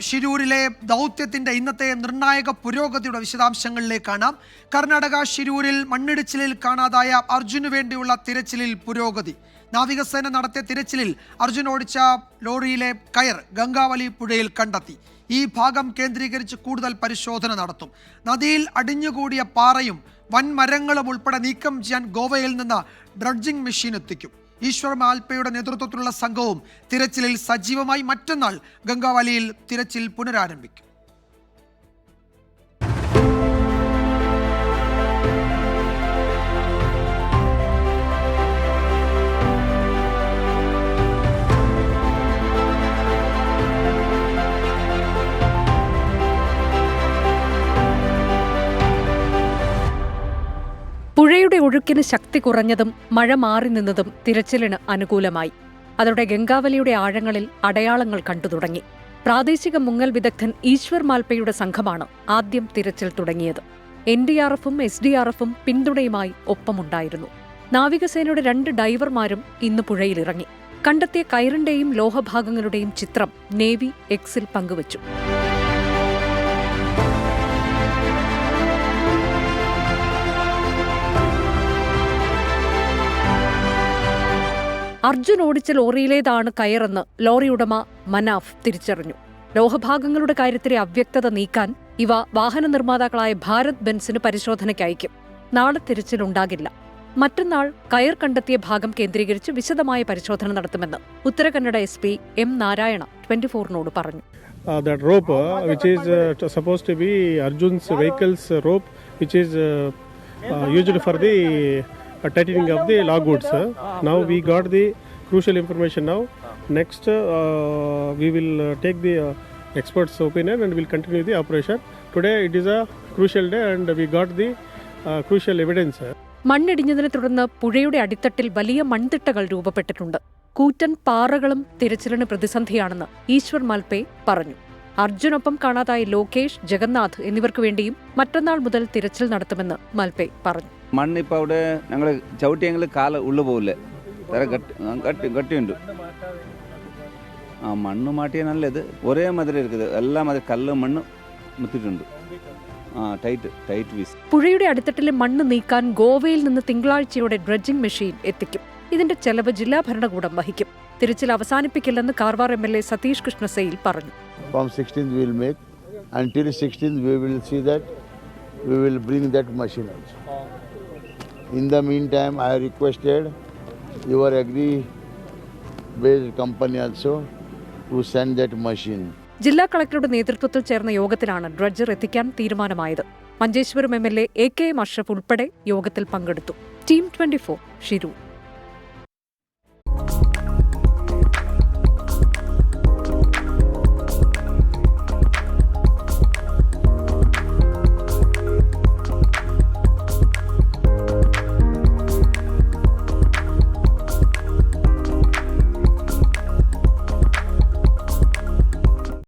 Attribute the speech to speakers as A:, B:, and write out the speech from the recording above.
A: ഷിരൂരിലെ ദൗത്യത്തിന്റെ ഇന്നത്തെ നിർണായക പുരോഗതിയുടെ വിശദാംശങ്ങളിലേക്കാണ് കർണാടക ഷിരൂരിൽ മണ്ണിടിച്ചിലിൽ കാണാതായ അർജുനു വേണ്ടിയുള്ള തിരച്ചിലിൽ പുരോഗതി. നാവികസേന നടത്തിയ തിരച്ചിലിൽ അർജുൻ ഓടിച്ച ലോറിയിലെ കയർ ഗംഗാവലി പുഴയിൽ കണ്ടെത്തി. ഈ ഭാഗം കേന്ദ്രീകരിച്ച് കൂടുതൽ പരിശോധന നടത്തും. നദിയിൽ അടിഞ്ഞുകൂടിയ പാറയും വൻമരങ്ങളും ഉൾപ്പെടെ നീക്കം ചെയ്യാൻ ഗോവയിൽ നിന്ന് ഡ്രഡ്ജിംഗ് മെഷീൻ എത്തിക്കും. ഈശ്വർ മാൽപ്പയുടെ നേതൃത്വത്തിലുള്ള സംഘവും തിരച്ചിലിൽ സജീവമായി മറ്റന്നാൾ ഗംഗാവാലിയിൽ തിരച്ചിൽ പുനരാരംഭിക്കും.
B: പുഴയുടെ ഒഴുക്കിന് ശക്തി കുറഞ്ഞതും മഴ മാറി നിന്നതും തിരച്ചിലിന് അനുകൂലമായി. അതോടെ ഗംഗാവലിയുടെ ആഴങ്ങളിൽ അടയാളങ്ങൾ കണ്ടു തുടങ്ങി. പ്രാദേശിക മുങ്ങൽ വിദഗ്ധൻ ഈശ്വർ മാൽപ്പയുടെ സംഘമാണ് ആദ്യം തിരച്ചിൽ തുടങ്ങിയത്. എൻ ഡി ആർ എഫും എസ് ഡി ആർ എഫും പിന്തുണയുമായി ഒപ്പമുണ്ടായിരുന്നു. നാവികസേനയുടെ രണ്ട് ഡൈവർമാരും ഇന്ന് പുഴയിലിറങ്ങി. കണ്ടെത്തിയ കയറിന്റെയും ലോഹഭാഗങ്ങളുടെയും ചിത്രം നേവി എക്സിൽ പങ്കുവച്ചു. അർജുൻ ഓടിച്ച ലോറിയിലേതാണ് കയറെന്ന് ലോറി ഉടമ മനാഫ് തിരിച്ചറിഞ്ഞു. ലോഹഭാഗങ്ങളുടെ കാര്യത്തിലെ അവ്യക്തത നീക്കാൻ ഇവ വാഹന നിർമ്മാതാക്കളായ ഭാരത് ബെൻസിന് പരിശോധനയ്ക്ക് അയക്കും നാളെ തിരച്ചിലുണ്ടാകില്ല. മറ്റന്നാൾ കയർ കണ്ടെത്തിയ ഭാഗം കേന്ദ്രീകരിച്ച് വിശദമായ പരിശോധന നടത്തുമെന്ന് Uttara Kannada S P M Narayana twenty ഫോറിനോട് പറഞ്ഞു.
C: Uh, that rope, uh, which uh, tightening of the logwoods. uh. Now we got the crucial information now. Next, uh, we will uh, take the uh, experts' opinion and we'll continue the operation. Today it is a crucial day and we got the uh, crucial evidence. uh.
B: മണ്ണിടിഞ്ഞതിനെ തുടർന്ന് പുഴയുടെ അടിത്തട്ടിൽ വലിയ മൺതിട്ടകൾ രൂപപ്പെട്ടിട്ടുണ്ട് കൂറ്റൻ പാറകളും തിരച്ചിലിന് പ്രതിസന്ധിയാണെന്ന് ഈശ്വർ മാൽപേ പറഞ്ഞു അർജുനൊപ്പം കാണാതായ ലോകേഷ് ജഗന്നാഥ് എന്നിവർക്ക് വേണ്ടിയും മറ്റന്നാൾ മുതൽ തിരച്ചിൽ നടത്തുമെന്ന് മാൽപേ പറഞ്ഞു.
D: മണ്ണ് ഇപ്പോൾ അവിടെ ഞങ്ങൾ ചവിട്ടിയെങ്കിൽ കാല ഉള്ളു പോകില്ലേ കട്ടി കട്ടിയുണ്ട്. ആ മണ്ണ് മാറ്റിയ നല്ലത്. ഒരേ മാതിരി ഇരിക്കുന്നത് എല്ലാ മാതിരി കല്ല് മണ്ണ് മുത്തിട്ടുണ്ട്.
B: പുഴയുടെ അടിത്തട്ടിലെ മണ്ണ് നീക്കാൻ ഗോവയിൽ നിന്ന് തിങ്കളാഴ്ചയോടെ ഡ്രഡ്ജിംഗ് മെഷീൻ എത്തിക്കും. ഇതിന്റെ ചെലവ് ജില്ലാ ഭരണകൂടം വഹിക്കും തിരച്ചിൽ അവസാനിപ്പിക്കില്ലെന്ന് Karwar M L A Satish Krishna Sail പറഞ്ഞു
E: From 16th we will make. Until 16th we will see that we will bring that machine also. In the meantime, I requested your agri-based company also to send that machine.
B: ജില്ലാ കളക്ടറുടെ നേതൃത്വത്തിൽ ചേർന്ന യോഗത്തിലാണ് dredger എത്തിക്കാൻ തീരുമാനമായത് Manjeshwaram M L A A K M Ashraf ഉൾപ്പെടെ യോഗത്തിൽ പങ്കെടുത്തു ടീം ട്വന്റി ഫോർ ഷിരൂർ